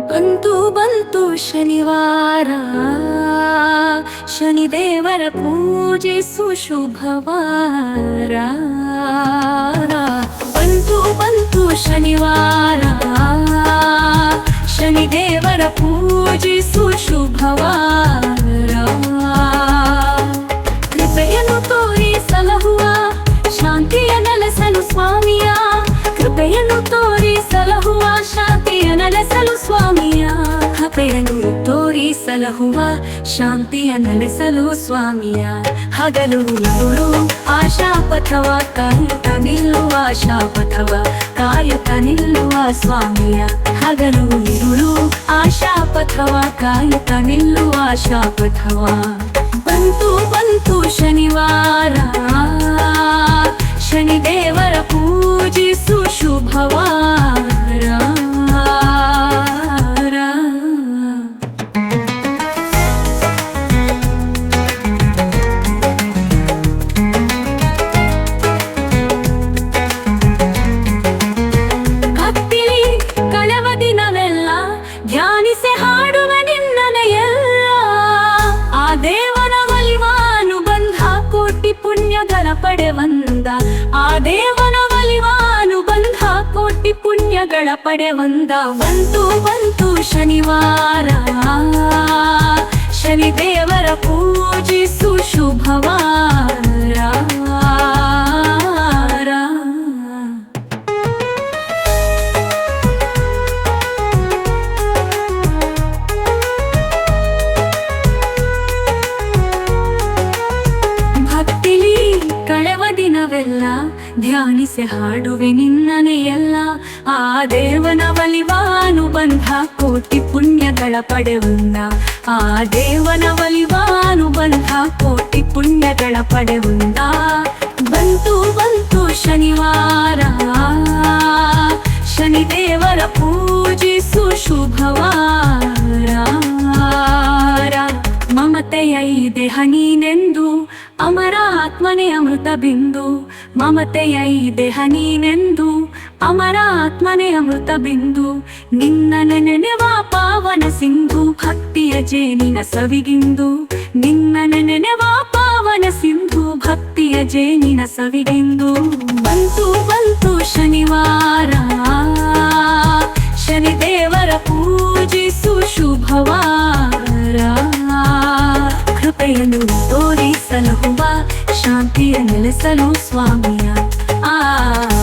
ಬಂತು ಬಂತು ಶನಿವಾರ. ಶನಿದೇವರ ಪೂಜಿಸು ಶುಭವಾರ ಬಂತು ಬಂತು ಶನಿವಾರ. ಶನಿದೇವರ ಪೂಜಿಸು ಶುಭವಾರ ಕೃಪೆಯನ್ನು ತೋರಿ ಸಲಹುವ, ಶಾಂತಿಯ ನೆಲೆಸಲು ಸ್ವಾಮಿಯ. ಕೃಪೆಯನ್ನು ತೋರಿ ಸಲಹುವ, ಶಾಂತಿಯ ನೆಲೆಸಲು ಕೃಪೆಯನ್ನು ತೋರಿ ಸಲಹುವ ಶಾಂತಿಯ ನಡೆಸಲು ಸ್ವಾಮಿಯ ಹಗಲು. ಇರುಳು ಆಶಾಪಥವ ಕಾಯುತ್ತ ನಿಲ್ಲುವ ಆಶಾಪಥವ ಕಾಯುತ್ತ ನಿಲ್ಲುವ ಸ್ವಾಮಿಯ ಹಗಲು. ಇರುಳು ಆಶಾಪಥವ ಕಾಯುತ್ತ ನಿಲ್ಲುವ ಆಶಾಪಥವ ಧ್ಯಾನಿಸಿ ಹಾಡುವ ನಿನ್ನನೆಯಲ್ಲ. ಆ ದೇವನ ಒಲಿವಾನು ಬಂಧ ಕೋಟಿ ಪುಣ್ಯಗಳ ಪಡೆವಂದ ಆ ದೇವನ ಒಲಿವಾನು ಬಂಧ ಕೋಟಿ ಪುಣ್ಯಗಳ ಪಡೆವಂದ ಬಂತು ಬಂತು ಶನಿವಾರ. ಶನಿದೇವರ ಪೂಜಿಸು ಶುಭವಾರ ದಿನವೆಲ್ಲ ಧ್ಯಾನಿಸಿ ಹಾಡುವೆ ನಿನ್ನನೆ ಎಲ್ಲ ಆ ದೇವನ ಬಲಿವಾನು ಬಂಧ ಕೋಟಿ ಪುಣ್ಯಗಳ ಪಡೆವುನ್ನ. ಆ ದೇವನ ಬಲಿವಾನು ಬಂಧ ಕೋಟಿ ಪುಣ್ಯಗಳ ಪಡೆವುನ್ನ. ಬಂತು ಬಂತು ಶನಿವಾರ. ಆತ್ಮನೆ ಅಮೃತ ಬಿಂದು, ಮಮತೆಯ ಈ ದೇಹ ನೀನೆಂದು. ಅಮರ ಆತ್ಮನೇ ಅಮೃತ ಬಿಂದು, ನಿನ್ನ ನೆನೆವ ಪಾವನ ಸಿಂಧು. ಭಕ್ತಿಯ ಜೇನಿನ ಸವಿಗಿಂದು, ನಿನ್ನ ನೆನೆವ ಪಾವನ ಸಿಂಧು. ಭಕ್ತಿಯ ಜೇನಿನ ಸವಿಗಿಂದು. ಬಂತು ಬಂತು ಶನಿವಾರ, ಶನಿದೇವರ ಪೂಜಿಸು ಶುಭವಾರ Jerusalem, Swami. Ah.